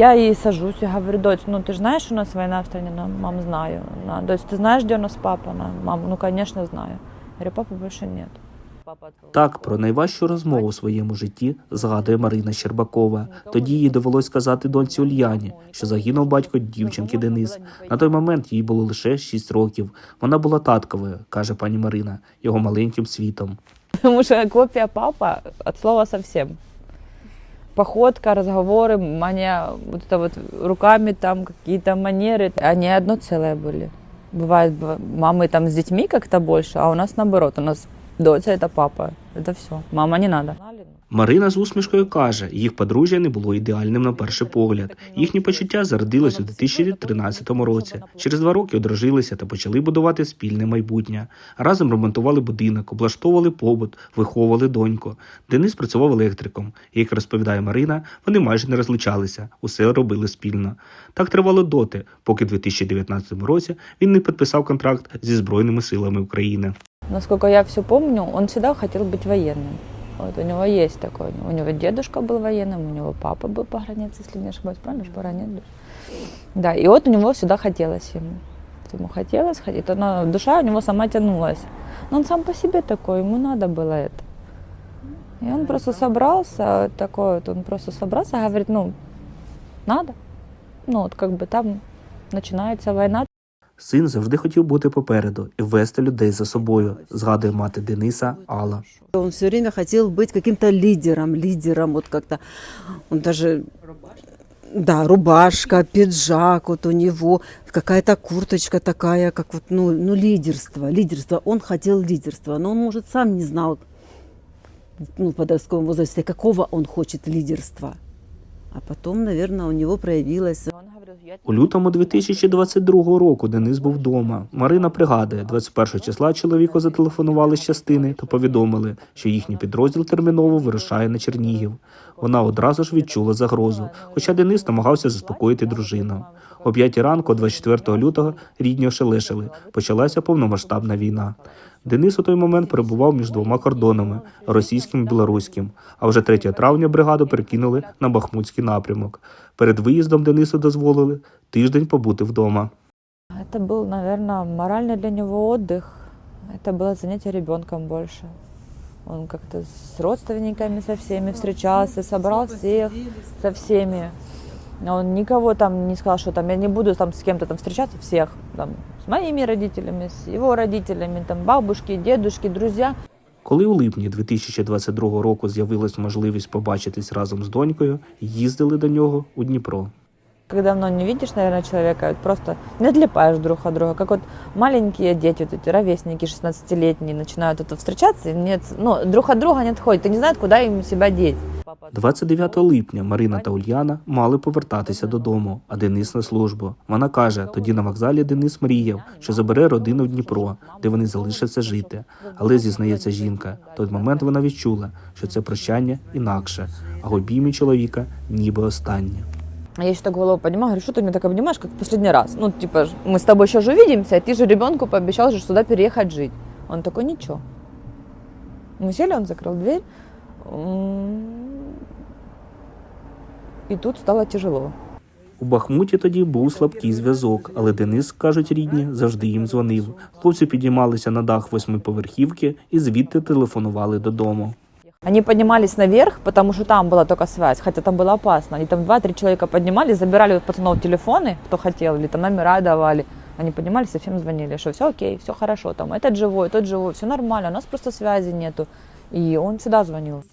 Я ей сажусь и говорю, дочь, ну ты же знаешь, у нас война в стране? Она, мам, знаю. Она, дочь, ты знаешь, где у нас папа? Она, мам, ну конечно знаю. Я говорю, папы больше нет. Так, про найважчу розмову у своєму житті згадує Марина Щербакова. Тоді їй довелось сказати доньці Ульяні, що загинув батько дівчинки Денис. На той момент їй було лише 6 років. Вона була татковою, каже пані Марина, його маленьким світом. Потому что копия папа от слова совсем. Походка, разговоры, мания, вот это вот руками там какие-то манеры. Они одно целое были. Бывает, б- мамы там с детьми как-то больше, а у нас наоборот. У нас дочь это папа. Это все. Мама не надо. Марина з усмішкою каже, їх подружжя не було ідеальним на перший погляд. Їхні почуття зародились у 2013 році. Через два роки одружилися та почали будувати спільне майбутнє. Разом ремонтували будинок, облаштовували побут, виховували доньку. Денис працював електриком. Як розповідає Марина, вони майже не розлучалися, усе робили спільно. Так тривало доти, поки в 2019 році він не підписав контракт зі Збройними силами України. Насколько я все помню, он всегда хотел быть военным. Вот, у него есть такое. У него дедушка был военным, у него папа был погранец, если не ошибаюсь, правильно погранец? Да, и вот у него всегда хотелось ему. Ему хотелось, хотеть. Она, душа у него сама тянулась. Но он сам по себе такой, ему надо было это. И он просто собрался, такой вот, он просто собрался, говорит, ну, надо. Ну, вот как бы там начинается война, Син завжди хотів бути попереду і вести людей за собою, згадує мати Дениса Алла. Он все время хотел быть каким-то лидером, лидером, вот как-то. Он даже, да, рубашка, пиджак вот у него, какая-то курточка такая, как вот, ну, ну, лидерство, лидерство. Он хотел лидерства, но он, может, сам не знал, ну, в подростковом возрасте, какого он хочет лидерства. А потом, наверное, у него проявилось Он говорил, я У лютому 2022 року Денис був вдома. Марина пригадує, 21 числа чоловіку зателефонували з частини та повідомили, що їхній підрозділ терміново вирушає на Чернігів. Вона одразу ж відчула загрозу, хоча Денис намагався заспокоїти дружину. О 5 ранку, 24 лютого, рідні ошелешили. Почалася повномасштабна війна. Денис у той момент перебував між двома кордонами російським і білоруським. А вже 3 травня бригаду перекинули на Бахмутський напрямок. Перед виїздом Денису дозволили тиждень побути вдома. Это был, наверное, моральный для него отдых. Это было занятие ребенком больше. Он как-то с родственниками со всеми встречался, собрал всех со всеми. Он никого там не сказал, что там я не буду там с кем-то там встречаться, всех. Там, с моими родителями, с его родителями, там бабушки, дедушки, друзья. Коли у липні 2022 року з'явилась можливість побачитись разом з донькою, їздили до нього у Дніпро. Когда давно не видишь, наверное, человека, просто не отлипаешь друг от друга. Как вот маленькие дети, вот эти ровесники 16-летние, начинают это встречаться, и нет, ну, друг от друга не отходят, и не знают, куда им себя деть. 29 липня Марина та Ульяна мали повертатися додому, а Денис на службу. Вона каже, тоді на вокзалі Денис мріяв, що забере родину в Дніпро, де вони залишаться жити. Але зізнається жінка. Той момент вона відчула, що це прощання інакше, а в обіймі чоловіка ніби останнє. А Я еще так голову поднимаю, говорю, что ты меня так обнимаешь, как в последний раз? Ну, типа, ж, мы с тобой еще же увидимся, а ты же ребенку пообещал же сюда переехать жить. Он такой, ничего. Мы сели, он закрыл дверь. М, И тут стало тяжело. У Бахмуті тоді був слабкий зв'язок, але Денис, кажуть рідні, завжди їм дзвонив. Хлопці підіймалися на дах восьмиповерхівки і звідти телефонували додому. Они поднимались наверх, потому что там была только связь, хотя там было опасно. Они там два-три человека поднимались, забирали у пацанов телефоны, кто хотел, или там номера давали. Они поднимались и всем звонили, что все окей, все хорошо, там этот живой, тот живой, все нормально, у нас просто связи нету. И он всегда звонил.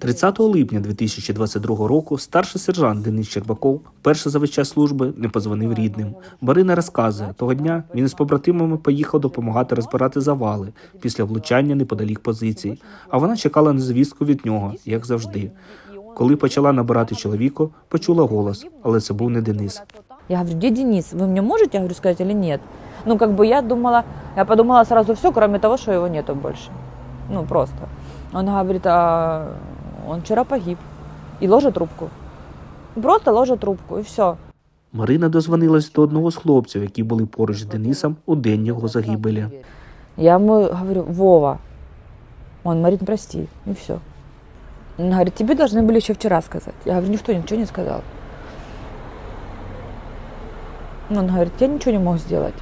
30 липня 2022 року старший сержант Денис Щербаков перше за весь час служби не позвонив рідним. Барина розказує, того дня він із побратимами поїхав допомагати розбирати завали після влучання неподалік позицій. А вона чекала на звістку від нього, як завжди. Коли почала набирати чоловіку, почула голос, але це був не Денис. Я говорю, где Денис, вы мне можете, я говорю, сказать или нет? Ну, как бы я думала, я подумала сразу все, кроме того, что его нету больше. Ну, просто. Он говорит, а он вчера погиб. И ложит трубку. Просто ложит трубку, и все. Марина дозвонилась до одного з хлопців, які були поруч з Денисом у день його загибелі. Я ему говорю, Вова. Он говорит, прости, и все. Он говорит, тебе должны были еще вчера сказать. Я говорю, никто ничего не сказал. Он говорит, я ничего не мог сделать.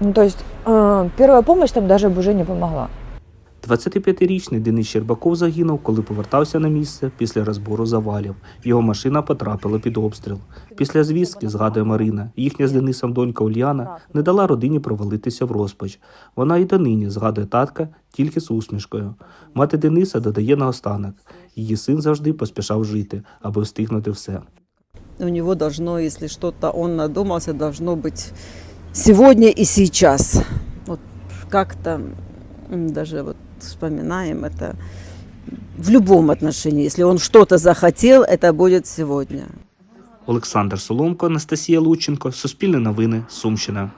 Ну, то есть э, первая помощь там даже бы уже не помогла. 25-річний Денис Щербаков загинув, коли повертався на місце після розбору завалів. Його машина потрапила під обстріл. Після звістки, згадує Марина, їхня з Денисом донька Ульяна не дала родині провалитися в розпач. Вона і донині згадує татка тільки з усмішкою. Мати Дениса додає наостанок. Її син завжди поспішав жити, аби встигнути все. У него должно, если что-то он надумался, должно быть сегодня и сейчас. Вот как-то м, даже вот вспоминаем это в любом отношении. Если он что-то захотел, это будет сегодня. Олександр Соломко, Анастасія Лученко, Суспільне новини, Сумщина.